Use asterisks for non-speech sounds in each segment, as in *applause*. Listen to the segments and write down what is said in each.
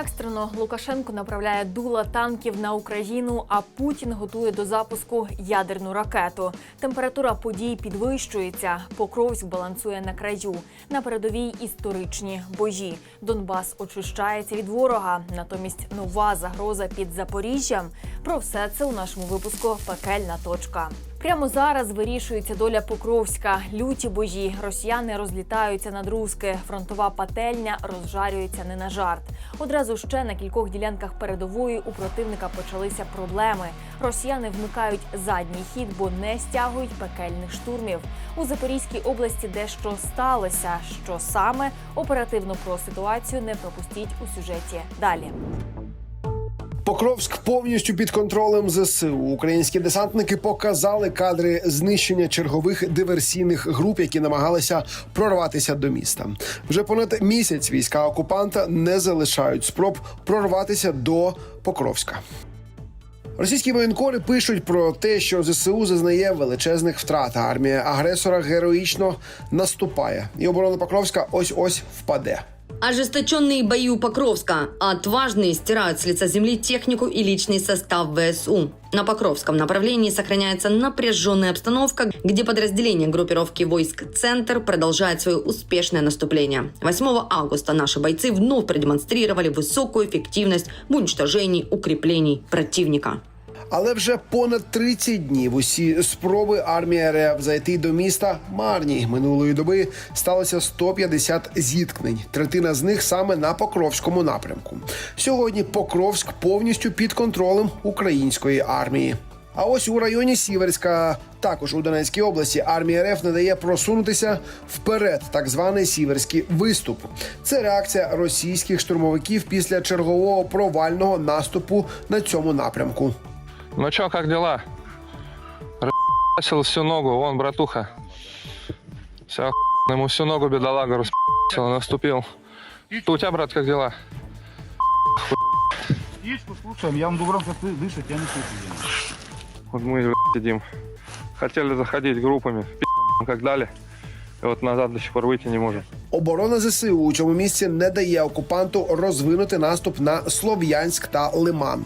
Екстрено Лукашенко направляє дула танків на Україну, а Путін готує до запуску ядерну ракету. Температура подій підвищується. Покровськ балансує на краю. На передовій історичні бої. Донбас очищається від ворога. Натомість нова загроза під Запоріжжям. Про все це у нашому випуску Пекельна точка. Прямо зараз вирішується доля Покровська. Люті бої. Росіяни розлітаються над руски. Фронтова пательня розжарюється не на жарт. Одразу ще на кількох ділянках передової у противника почалися проблеми. Росіяни вмикають задній хід, бо не стягують пекельних штурмів. У Запорізькій області дещо сталося. Що саме оперативно про ситуацію не пропустіть у сюжеті далі. Покровськ повністю під контролем ЗСУ. Українські десантники показали кадри знищення чергових диверсійних груп, які намагалися прорватися до міста. Вже понад місяць війська окупанта не залишають спроб прорватися до Покровська. Російські воєнкори пишуть про те, що ЗСУ зазнає величезних втрат. Армія агресора героїчно наступає, і оборона Покровська ось ось впаде. Ожесточенные бои у Покровска. Отважные стирают с лица земли технику и личный состав ВСУ. На Покровском направлении сохраняется напряженная обстановка, где подразделение группировки войск «Центр» продолжает свое успешное наступление. 8 августа наши бойцы вновь продемонстрировали высокую эффективность в уничтожении укреплений противника. Але вже понад 30 днів усі спроби армії РФ зайти до міста марні. Минулої доби сталося 150 зіткнень. Третина з них саме на Покровському напрямку. Сьогодні Покровськ повністю під контролем української армії. А ось у районі Сіверська, також у Донецькій області, армія РФ не дає просунутися вперед, так званий сіверський виступ. Це реакція російських штурмовиків після чергового провального наступу на цьому напрямку. Ну чё, как дела? Расил всю ногу, вон, братуха. Все, ему всю ногу бедолага распил, наступил. Что у тебя, брат, как дела? Птичку слушаем, я вам буду громко ды- дышать, я не слышу. Дима. Вот мы блядь, сидим. Хотели заходить группами, пи***, как дали. И вот назад до сих пор выйти не можем. Оборона ЗСУ у цьому місці не дає окупанту розвинути наступ на Слов'янськ та Лиман.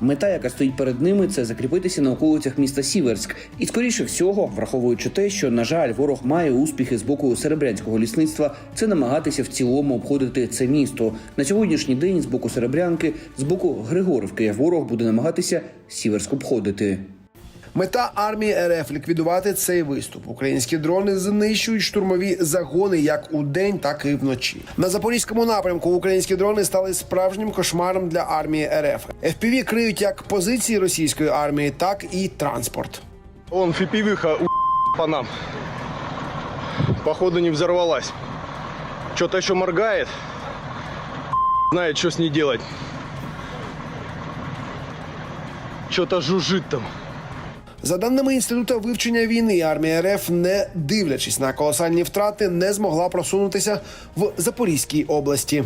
Мета, яка стоїть перед ними, це закріпитися на околицях міста Сіверськ. І скоріше всього, враховуючи те, що на жаль, ворог має успіхи з боку серебрянського лісництва, це намагатися в цілому обходити це місто. На сьогоднішній день з боку Серебрянки, з боку Григорівки, ворог буде намагатися Сіверськ обходити. Мета армії РФ ліквідувати цей виступ. Українські дрони знищують штурмові загони як у день, так і вночі. На запорізькому напрямку українські дрони стали справжнім кошмаром для армії РФ. FPV криють як позиції російської армії, так і транспорт. Вон фипивиха у по нам. Походу не взорвалась. Что-то еще моргает. Знает, что с ней делать. Что-то жужжит там. За даними інституту вивчення війни, армія РФ, не дивлячись на колосальні втрати, не змогла просунутися в Запорізькій області.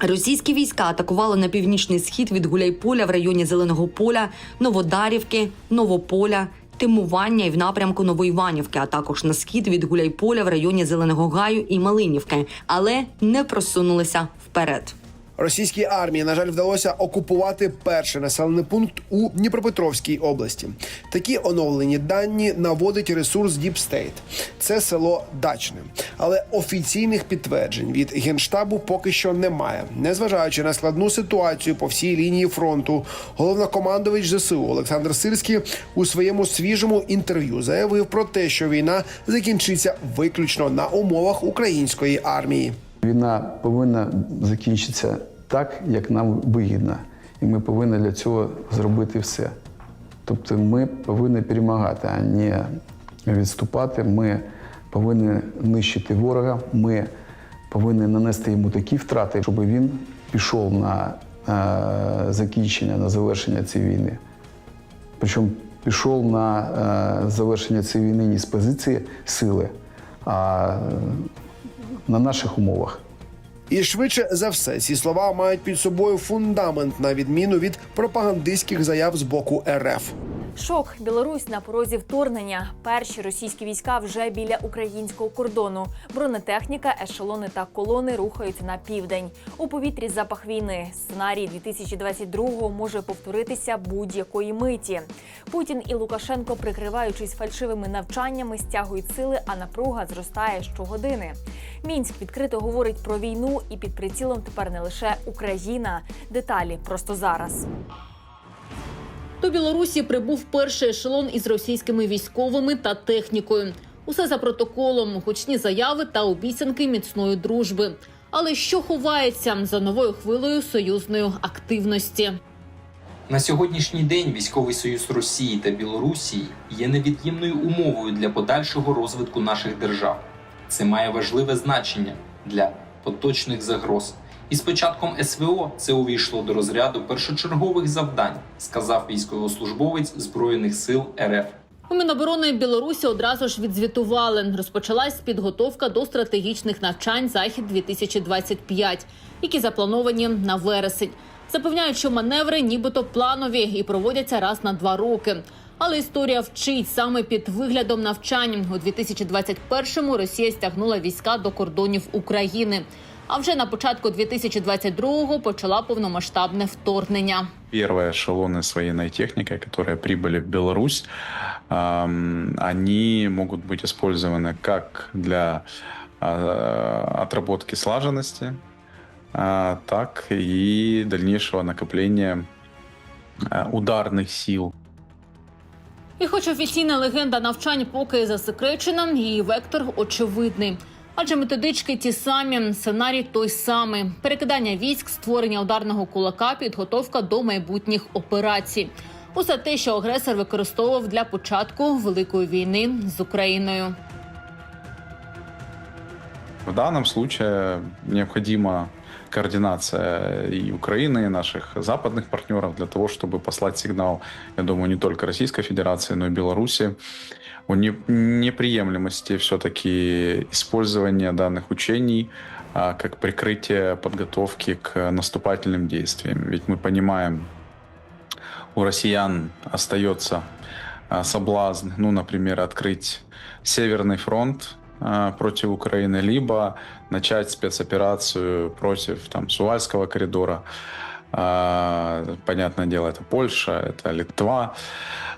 Російські війська атакували на північний схід від Гуляйполя в районі Зеленого поля, Новодарівки, Новополя, Тимування і в напрямку Новоіванівки, а також на схід від Гуляйполя в районі Зеленого Гаю і Малинівки, але не просунулися вперед. Російській армії, на жаль, вдалося окупувати перший населений пункт у Дніпропетровській області. Такі оновлені дані наводить ресурс Deep State. Це село Дачне, але офіційних підтверджень від генштабу поки що немає. Незважаючи на складну ситуацію по всій лінії фронту, головнокомандувач ЗСУ Олександр Сирський у своєму свіжому інтерв'ю заявив про те, що війна закінчиться виключно на умовах української армії. Війна повинна закінчитися так, як нам вигідно. І ми повинні для цього зробити все. Тобто ми повинні перемагати, а не відступати. Ми повинні нищити ворога, ми повинні нанести йому такі втрати, щоб він пішов на е, закінчення, на завершення цієї війни. Причому пішов на е, завершення цієї війни не з позиції сили, а на наших умовах. І швидше за все, ці слова мають під собою фундамент на відміну від пропагандистських заяв з боку РФ. Шок. Білорусь на порозі вторгнення. Перші російські війська вже біля українського кордону. Бронетехніка, ешелони та колони рухаються на південь. У повітрі запах війни. Сценарій 2022-го може повторитися будь-якої миті. Путін і Лукашенко, прикриваючись фальшивими навчаннями, стягують сили, а напруга зростає щогодини. Мінськ відкрито говорить про війну, і під прицілом тепер не лише Україна. Деталі просто зараз. До Білорусі прибув перший ешелон із російськими військовими та технікою. Усе за протоколом, гучні заяви та обіцянки міцної дружби. Але що ховається за новою хвилею союзної активності? На сьогоднішній день військовий союз Росії та Білорусі є невід'ємною умовою для подальшого розвитку наших держав. Це має важливе значення для поточних загроз. І з початком СВО це увійшло до розряду першочергових завдань, сказав військовослужбовець Збройних сил РФ. У Міноборони Білорусі одразу ж відзвітували. Розпочалась підготовка до стратегічних навчань Захід 2025 які заплановані на вересень. Запевняють, що маневри нібито планові і проводяться раз на два роки. Але історія вчить саме під виглядом навчань. У 2021-му Росія стягнула війська до кордонів України. А вже на початку 2022-го почала повномасштабне вторгнення. Первые эшелоны с военной техникой, которые прибыли в Беларусь, ам, они могут быть использованы как для а, отработки слаженности, а, так и дальнейшего накопления а, ударных сил. І хоч офіційна легенда навчань поки засекречена, її вектор очевидний. Адже методички ті самі, сценарій той самий: перекидання військ, створення ударного кулака, підготовка до майбутніх операцій. Усе те, що агресор використовував для початку великої війни з Україною. В данном случае необходима координация и Украины, и наших западных партнеров для того, чтобы послать сигнал, я думаю, не только Российской Федерации, но и Беларуси о не- неприемлемости все-таки использования данных учений а, как прикрытие подготовки к наступательным действиям. Ведь мы понимаем, у россиян остается а, соблазн, ну, например, открыть Северный фронт а, против Украины, либо начать спецоперацию против там, Сувальского коридора. А, Понятное дело, это Польша, это Литва.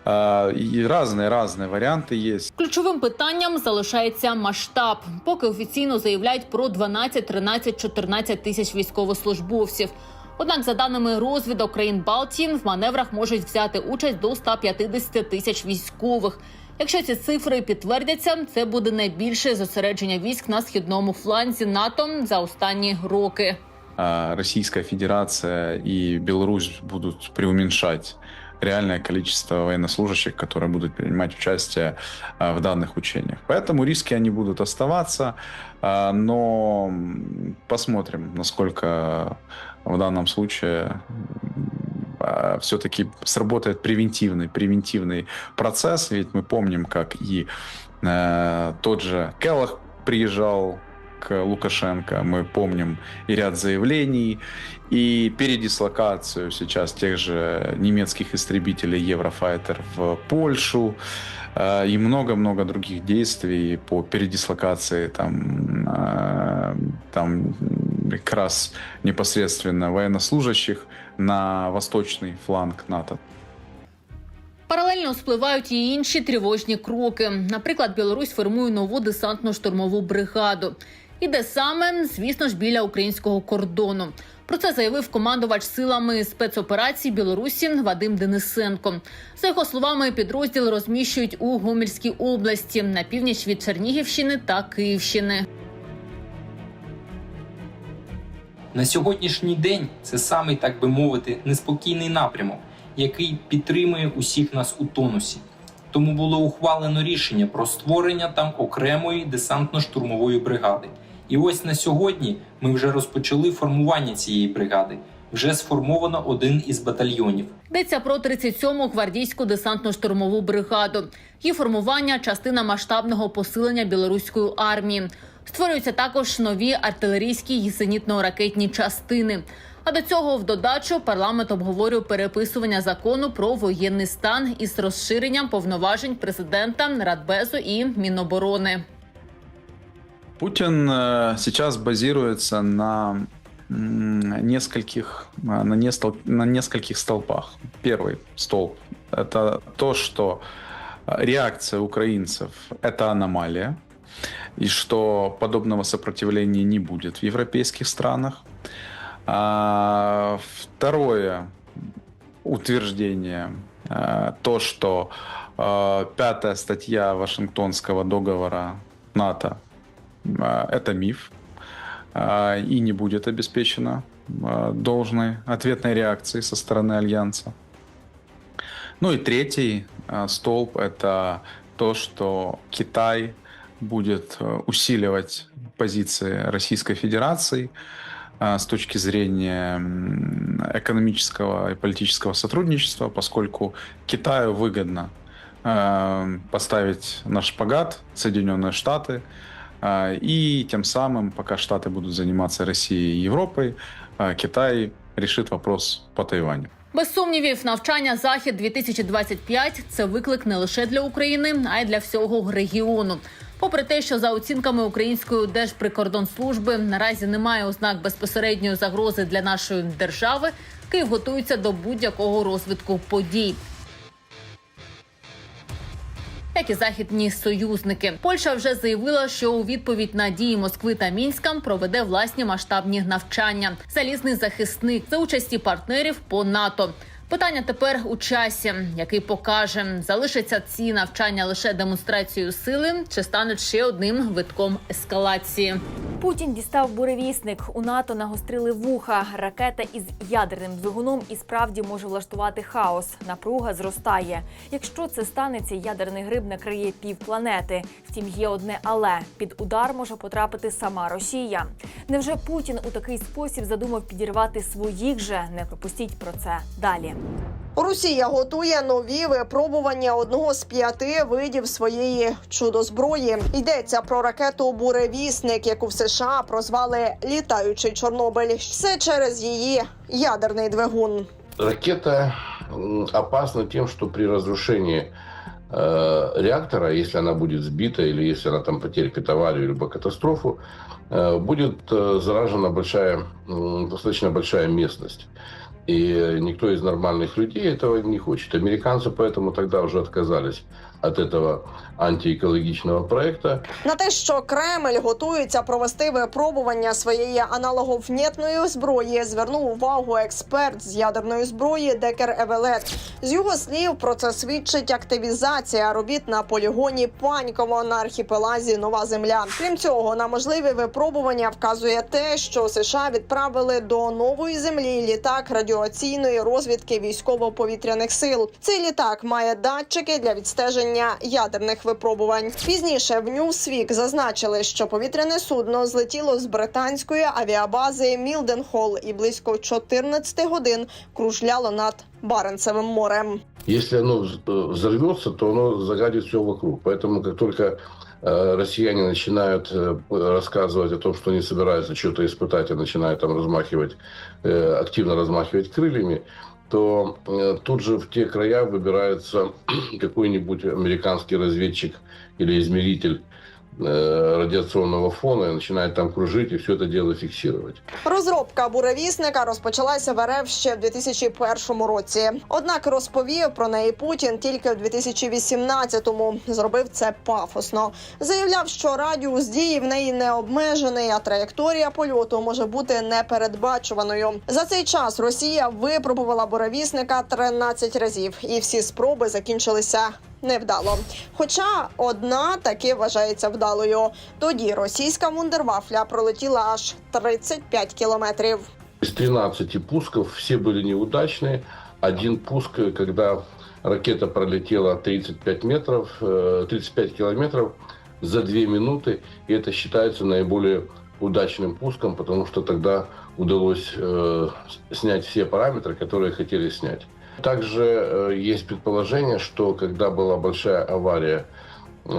А, И разные-разные варианты есть. Ключовим питанням залишається масштаб. Поки офіційно заявляють про 12, 13, 14 тисяч військовослужбовців. Однак, за даними розвідок країн Балтії, в маневрах можуть взяти участь до 150 тисяч військових. Якщо ці цифри підтвердяться, це буде найбільше зосередження військ на східному фланзі НАТО за останні роки. А, Российская Федерация и Беларусь будут преуменьшать реальное количество военнослужащих, которые будут принимать участие а, в данных учениях. Поэтому риски они будут оставаться, а, но посмотрим, насколько в данном случае все-таки сработает превентивный, превентивный процесс. Ведь мы помним, как и тот же Келлах приезжал к Лукашенко. Мы помним и ряд заявлений, и передислокацию сейчас тех же немецких истребителей Еврофайтер в Польшу, э, и много-много других действий по передислокации там, э, там как раз непосредственно военнослужащих на восточный фланг НАТО. Паралельно спливають і інші тривожні кроки. Наприклад, Білорусь формує нову десантно-штурмову бригаду. І де саме, звісно ж, біля українського кордону. Про це заявив командувач силами спецоперацій Білорусі Вадим Денисенко. За його словами, підрозділ розміщують у Гомельській області на північ від Чернігівщини та Київщини. На сьогоднішній день це самий, так би мовити, неспокійний напрямок, який підтримує усіх нас у тонусі. Тому було ухвалено рішення про створення там окремої десантно-штурмової бригади. І ось на сьогодні ми вже розпочали формування цієї бригади. Вже сформовано один із батальйонів. Йдеться про 37-му гвардійську десантно-штурмову бригаду. Її формування частина масштабного посилення білоруської армії. Створюються також нові артилерійські і зенітно-ракетні частини. А до цього в додачу парламент обговорює переписування закону про воєнний стан із розширенням повноважень президента, Радбезу і Міноборони. Путин э, сейчас базируется на нескольких, а, на, нестол- на нескольких столпах. Первый столб – это то, что а, реакция украинцев – это аномалия, и что подобного сопротивления не будет в европейских странах. А, Второе утверждение э, то, что э, пятая статья Вашингтонского договора НАТО э, это миф э, и не будет обеспечена э, должной ответной реакции со стороны Альянса. Ну и третий столб это то, что Китай будет усиливать позиции Российской Федерации с точки зрения экономического и политического сотрудничества, поскольку Китаю выгодно поставить на шпагат Соединенные Штаты, и тем самым, пока Штаты будут заниматься Россией и Европой, э, Китай решит вопрос по Тайваню. Без сумнівів, навчання Захід 2025 – це виклик не лише для України, а й для всього регіону. Попри те, що за оцінками української держприкордонслужби наразі немає ознак безпосередньої загрози для нашої держави, Київ готується до будь-якого розвитку подій. Як і західні союзники, Польща вже заявила, що у відповідь на дії Москви та Мінська проведе власні масштабні навчання. Залізний захисник за участі партнерів по НАТО. Питання тепер у часі, який покаже, залишаться ці навчання лише демонстрацією сили, чи стануть ще одним витком ескалації. Путін дістав буревісник. У НАТО нагострили вуха. Ракета із ядерним двигуном і справді може влаштувати хаос. Напруга зростає. Якщо це станеться, ядерний гриб накриє півпланети. Втім, є одне але під удар може потрапити сама Росія. Невже Путін у такий спосіб задумав підірвати своїх же? Не пропустіть про це далі. Росія готує нові випробування одного з п'яти видів своєї чудозброї. Йдеться про ракету Буревісник, яку в США прозвали літаючий Чорнобиль. Все через її ядерний двигун. Ракета м, опасна тем, что при разрушении э, реактора, если она будет сбита или если она там потерпит аварию либо катастрофу, э, будет э, заражена большая, м, достаточно большая местность. И никто из нормальных людей этого не хочет. Американцы поэтому тогда уже отказались от этого антиэкологичного проекта. На те, що Кремль готується провести випробування своєї аналоговнєтної зброї, звернув увагу експерт з ядерної зброї Декер Евелет. З його слів про це свідчить активізація робіт на полігоні Паньково на архіпелазі Нова Земля. Крім цього, на можливі випробування вказує те, що США відправили до нової землі літак радіаційної розвідки військово-повітряних сил. Цей літак має датчики для відстеження ядерних випробувань. Пізніше в Newsweek зазначили, що повітряне судно злетіло з британської авіабази Мілденхол і близько 14 годин кружляло над Баренцевим морем. Если оно вз- э, взорвется, то оно загадит все вокруг. Поэтому как только э, россияне начинают э, рассказывать о том, что они собираются что-то испытать, и начинают там размахивать, э, активно размахивать крыльями, то э, тут же в те края выбирается *clears throat* какой-нибудь американский разведчик или измеритель э, радиационного фона и начинает там кружить и все это дело фиксировать. Розробка буревісника розпочалася в РФ ще в 2001 році. Однак розповів про неї Путін тільки в 2018-му. Зробив це пафосно. Заявляв, що радіус дії в неї не обмежений, а траєкторія польоту може бути непередбачуваною. За цей час Росія випробувала буревісника 13 разів, і всі спроби закінчилися Невдало, хоча одна таки вважається вдалою. Тоді російська вундервафля пролетіла аж 35 кілометрів. Из 13 пусков все были неудачные. Один пуск, когда ракета пролетела 35 метров, э, 35 километров за 2 минуты, и это считается наиболее удачным пуском, потому что тогда удалось э, с- снять все параметры, которые хотели снять. Также э, есть предположение, что когда была большая авария э,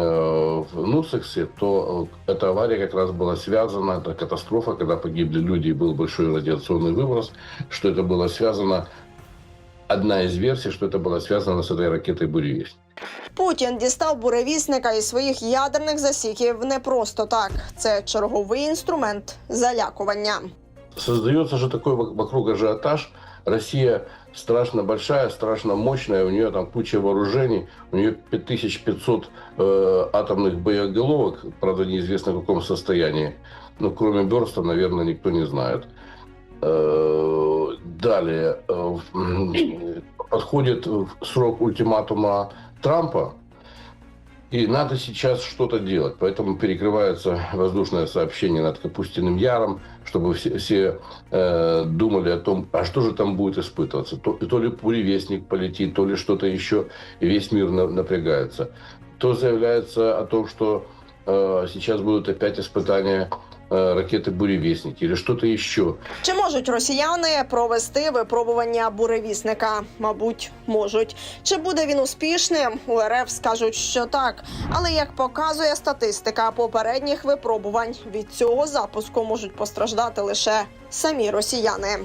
в Нусексе, то э, эта авария как раз была связана, это катастрофа, когда погибли люди и был большой радиационный выброс, что это было связано, одна из версий, что это было связано с этой ракетой «Буревестник». Путін дістав буревісника із своїх ядерних засіків не просто так. Це черговий інструмент залякування. Создается же такой вок- вокруг ажиотаж. Россия страшно большая, страшно мощная, у нее там куча вооружений, у нее 5500 э, атомных боеголовок, правда, неизвестно в каком состоянии. Ну, кроме Берста, наверное, никто не знает. Э, Далее. э, Подходит срок ультиматума Трампа, и надо сейчас что-то делать. Поэтому перекрывается воздушное сообщение над Капустиным Яром, чтобы все, все э, думали о том, а что же там будет испытываться. То, то ли буревестник полетит, то ли что-то еще, и весь мир на- напрягается. То заявляется о том, что э, сейчас будут опять испытания э, ракеты «Буревестники» или что-то еще. Чи можуть росіяни провести випробування буревісника? Мабуть, можуть. Чи буде він успішним? У РФ скажуть, що так. Але як показує статистика попередніх випробувань, від цього запуску можуть постраждати лише самі росіяни.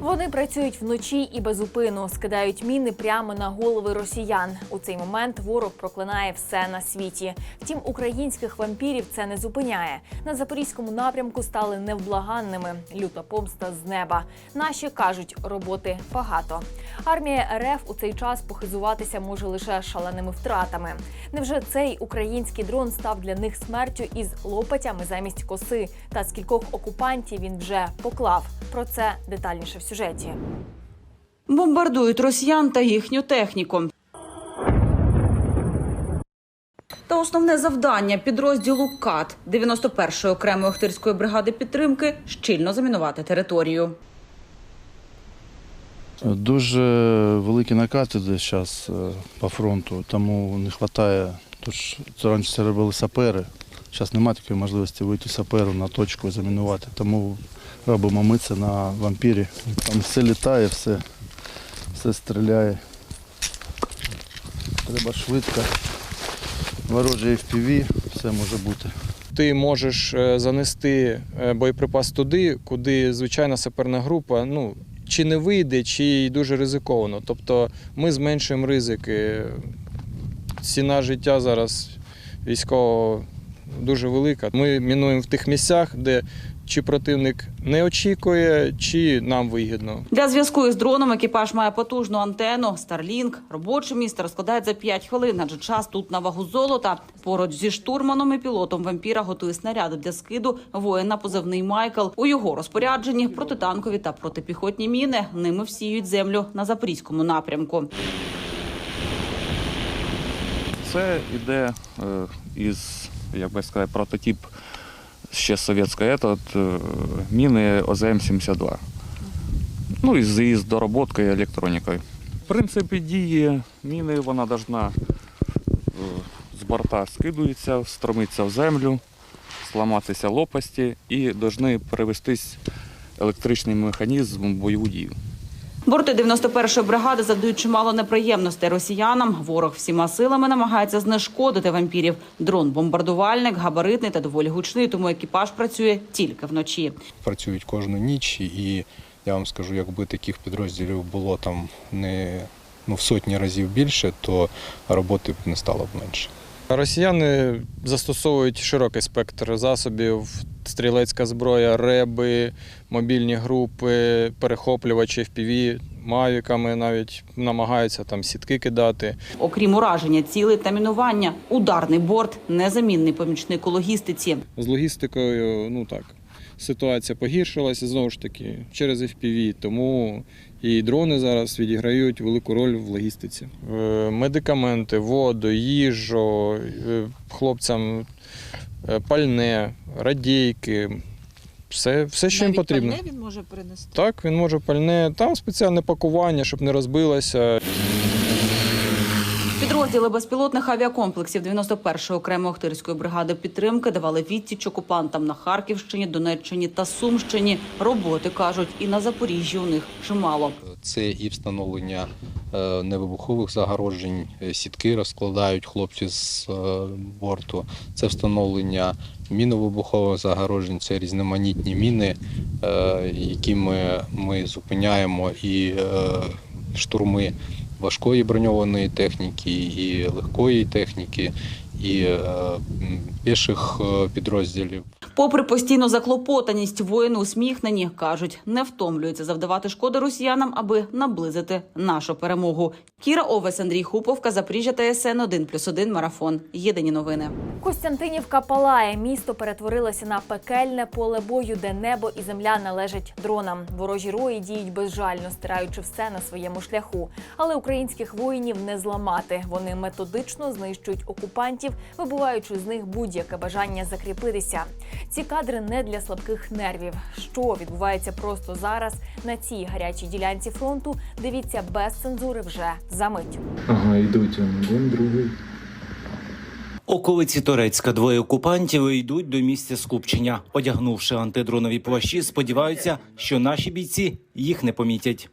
Вони працюють вночі і без упину, скидають міни прямо на голови росіян. У цей момент ворог проклинає все на світі. Втім, українських вампірів це не зупиняє. На запорізькому напрямку стали невблаганними. Люта помста з неба. Наші кажуть, роботи багато. Армія РФ у цей час похизуватися може лише шаленими втратами. Невже цей український дрон став для них смертю із лопатями замість коси? Та скількох окупантів він вже поклав? Про це детальніше сюжеті. Бомбардують росіян та їхню техніку. Та основне завдання підрозділу КАТ 91-ї окремої Охтирської бригади підтримки щільно замінувати територію. Дуже великі накати зараз по фронту, тому не вистачає. Тож це раніше це робили сапери. Зараз немає такої можливості вийти саперу на точку і замінувати. Тому робимо ми на вампірі. Там все літає, все, все стріляє. Треба швидко. Ворожий FPV, все може бути. Ти можеш е, занести е, боєприпас туди, куди звичайна саперна група ну, чи не вийде, чи дуже ризиковано. Тобто ми зменшуємо ризики. Ціна життя зараз військового дуже велика. Ми мінуємо в тих місцях, де чи противник не очікує, чи нам вигідно. Для зв'язку із дроном екіпаж має потужну антенну Starlink. Робоче місце розкладають за 5 хвилин, адже час тут на вагу золота. Поруч зі штурманом і пілотом вампіра готує снаряди для скиду воїн на позивний Майкл. У його розпорядженні протитанкові та протипіхотні міни. Ними всіють землю на запорізькому напрямку. Це іде е, із, як би сказати, прототип ще совєтської, це е, міни ОЗМ-72. Ну і з з електронікою. В принципі, дії міни вона должна е, з борта скидується, стромиться в землю, зламатися лопасті і повинні перевестись електричний механізм в бойову дію. Борти 91-ї бригади завдають чимало неприємностей росіянам. Ворог всіма силами намагається знешкодити вампірів. Дрон бомбардувальник, габаритний та доволі гучний, тому екіпаж працює тільки вночі. працюють кожну ніч, і я вам скажу, якби таких підрозділів було там не ну, в сотні разів більше, то роботи б не стало б менше. Росіяни застосовують широкий спектр засобів: стрілецька зброя, реби, мобільні групи, перехоплювачі FPV, мавіками навіть намагаються там сітки кидати. Окрім ураження цілей та мінування, ударний борт незамінний помічник у логістиці. З логістикою, ну так, ситуація погіршилася знову ж таки через FPV, тому і дрони зараз відіграють велику роль в логістиці. Е, Медикаменти, воду, їжу, е, хлопцям пальне, радійки. Все, все що їм потрібно. Пальне він може принести. Так, він може пальне. Там спеціальне пакування, щоб не розбилося. Підрозділ Підрозділи безпілотних авіакомплексів 91-ї окремої Охтирської бригади підтримки давали відсіч окупантам на Харківщині, Донеччині та Сумщині. Роботи кажуть, і на Запоріжжі у них чимало. Це і встановлення е, невибухових загороджень, е, сітки розкладають хлопці з е, борту. Це встановлення міновибухових загороджень, це різноманітні міни, які ми, ми зупиняємо і штурми важкої броньованої техніки, і легкої техніки, і е, піших е, підрозділів. Попри постійну заклопотаність, воїни усміхнені кажуть, не втомлюються завдавати шкоди росіянам, аби наблизити нашу перемогу. Кіра Овес, Андрій Хуповка, Запоріжжя ТСН 1+,1 Марафон. Єдині новини. Костянтинівка палає. Місто перетворилося на пекельне поле бою, де небо і земля належать дронам. Ворожі рої діють безжально, стираючи все на своєму шляху. Але українських воїнів не зламати. Вони методично знищують окупантів, вибуваючи з них будь-яке бажання закріпитися. Ці кадри не для слабких нервів. Що відбувається просто зараз на цій гарячій ділянці фронту? Дивіться без цензури вже за мить. Ага, йдуть один, другий. Околиці Торецька двоє окупантів йдуть до місця скупчення. Одягнувши антидронові плащі, сподіваються, що наші бійці їх не помітять.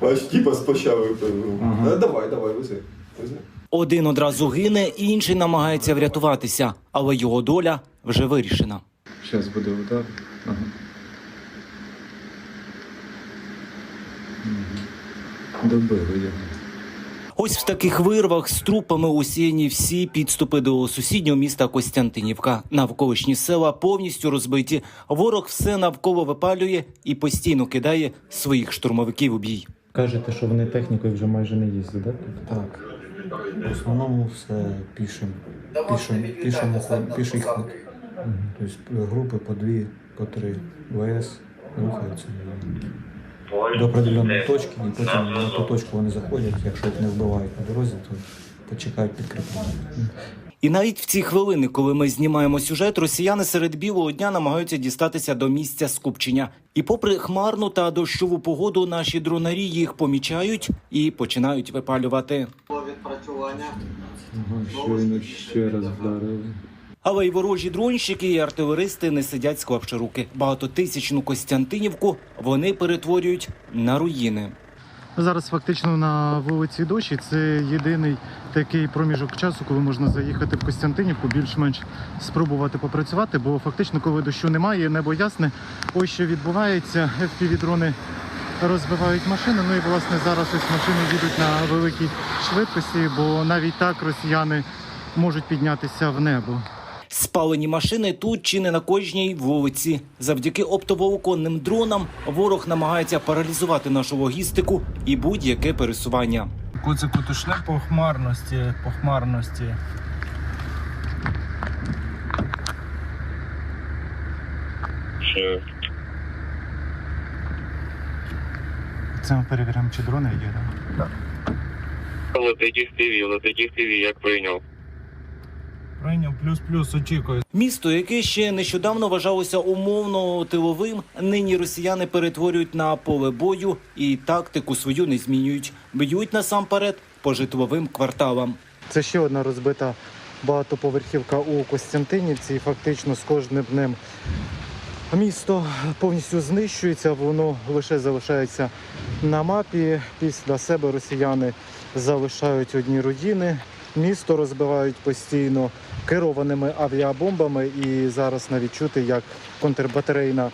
Аж типа спочатку. Ага. Давай, давай, вези. Один одразу гине, інший намагається врятуватися, але його доля вже вирішена. Зараз буде удар. Ага. Добили його. Ось в таких вирвах з трупами усіяні всі підступи до сусіднього міста Костянтинівка. Навколишні села повністю розбиті. Ворог все навколо випалює і постійно кидає своїх штурмовиків у бій. Кажете, що вони технікою вже майже не їздять, так? Так. В основному все пішим. Пішим, пішим, піший ход. Тобто групи по дві, по три. ВС рухаються до определеної точки, і потім на ту точку вони заходять. Якщо їх не вбивають на дорозі, то почекають підкріплення. І навіть в ці хвилини, коли ми знімаємо сюжет, росіяни серед білого дня намагаються дістатися до місця скупчення. І попри хмарну та дощову погоду, наші дронарі їх помічають і починають випалювати. Ага, щойно ще раз вдарили. Але й ворожі дронщики і артилеристи не сидять склавши руки. Багатотисячну Костянтинівку вони перетворюють на руїни. Зараз фактично на вулиці Дощі це єдиний такий проміжок часу, коли можна заїхати в Костянтинівку, більш-менш спробувати попрацювати, бо фактично, коли дощу немає, небо ясне, ось що відбувається. FPV-дрони розбивають машини. Ну і власне зараз ось машини їдуть на великій швидкості, бо навіть так росіяни можуть піднятися в небо. Спалені машини тут чи не на кожній вулиці. Завдяки оптоволоконним дронам ворог намагається паралізувати нашу логістику і будь-яке пересування. Куцику тушне по хмарності, по хмарності. Це ми перевіряємо, чи дрони їдуть. Летить ТВ, летить ТВ, як прийняв. Прийняв плюс-плюс, очікую. Місто, яке ще нещодавно вважалося умовно тиловим, нині росіяни перетворюють на поле бою і тактику свою не змінюють. Б'ють насамперед по житловим кварталам. Це ще одна розбита багатоповерхівка у Костянтинівці. І фактично з кожним днем місто повністю знищується, воно лише залишається на мапі. Після себе росіяни залишають одні руїни. Місто розбивають постійно керованими авіабомбами, і зараз навіть чути, як контрбатарейна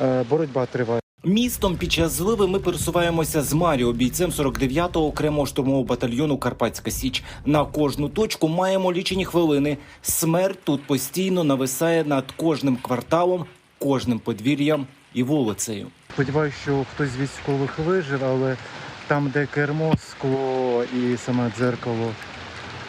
е, боротьба триває. Містом під час зливи ми пересуваємося з Маріо, бійцем 49-го окремого штурмового батальйону Карпатська Січ. На кожну точку маємо лічені хвилини. Смерть тут постійно нависає над кожним кварталом, кожним подвір'ям і вулицею. Сподіваюся, що хтось з військових вижив, але там, де кермо, скло і саме дзеркало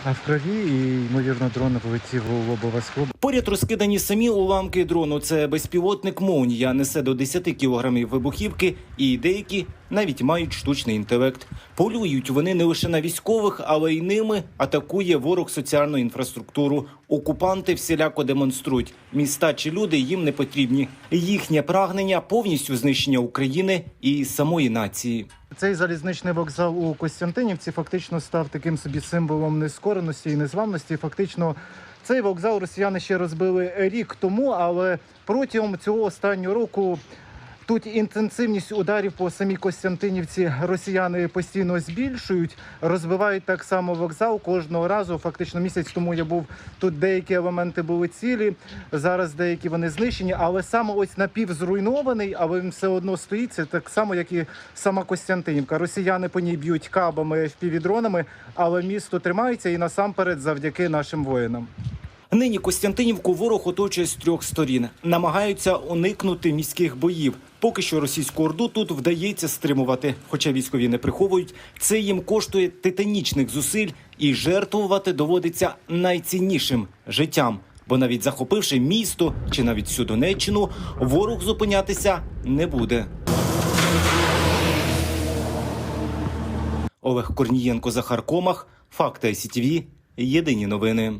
а в крові, і ймовірно, дрон влетів у лобове скло. Поряд розкидані самі уламки дрону. Це безпілотник Молнія несе до 10 кілограмів вибухівки, і деякі навіть мають штучний інтелект. Полюють вони не лише на військових, але й ними атакує ворог соціальну інфраструктуру. Окупанти всіляко демонструють міста чи люди їм не потрібні. Їхнє прагнення повністю знищення України і самої нації. Цей залізничний вокзал у Костянтинівці фактично став таким собі символом нескореності і незламності. Фактично, цей вокзал росіяни ще розбили рік тому, але протягом цього останнього року. Тут інтенсивність ударів по самій Костянтинівці росіяни постійно збільшують, розбивають так само вокзал кожного разу. Фактично місяць тому я був тут. Деякі елементи були цілі. Зараз деякі вони знищені, але саме ось напівзруйнований, але він все одно стоїть. Це так само, як і сама Костянтинівка. Росіяни по ній б'ють кабами, впівдронами, але місто тримається і насамперед завдяки нашим воїнам. Нині Костянтинівку ворог оточує з трьох сторін. Намагаються уникнути міських боїв. Поки що російську орду тут вдається стримувати. Хоча військові не приховують, це їм коштує титанічних зусиль і жертвувати доводиться найціннішим життям. Бо навіть захопивши місто чи навіть всю Донеччину, ворог зупинятися не буде. Олег Корнієнко, Захар Комах, Факти СІТВ. Єдині новини.